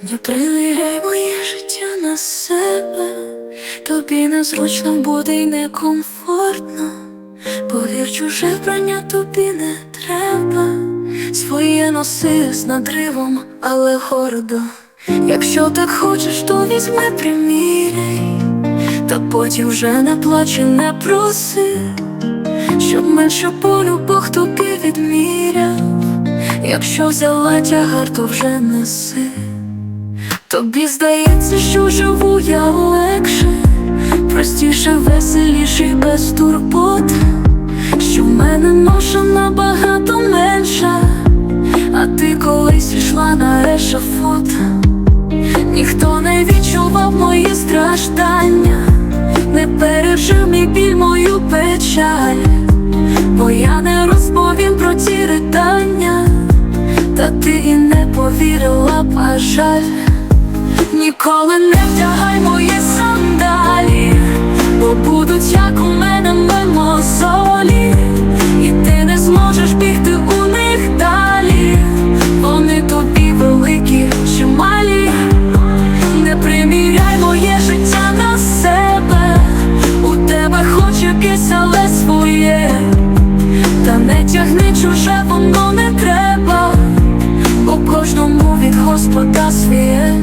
Не приміряй моє життя на себе, тобі незручно буде й некомфортно. Повір, чуже вбрання тобі не треба. Своє носи з надривом, але гордо. Якщо так хочеш, то візьми приміряй, та потім вже не плач і не проси, щоб менше болю Бог тобі відміряв. Якщо взяла тягар, то вже неси. Тобі здається, що живу я легше, простіше, веселіше й без турбот, що в мене ноша набагато менша, а ти колись йшла на ешафот. Ніхто не відчував мої страждання, не пережив мій біль, мою печаль, бо я не розповім про ті ридання, та ти і не повірила, б, а жаль. Ніколи не вдягай мої сандалі, бо будуть як у мене мимозолі, і ти не зможеш бігти у них далі. Вони тобі великі чи малі, не приміряй моє життя на себе, у тебе хоч якесь, але своє, та не тягни чуже, воно не треба, бо кожному від Господа своє.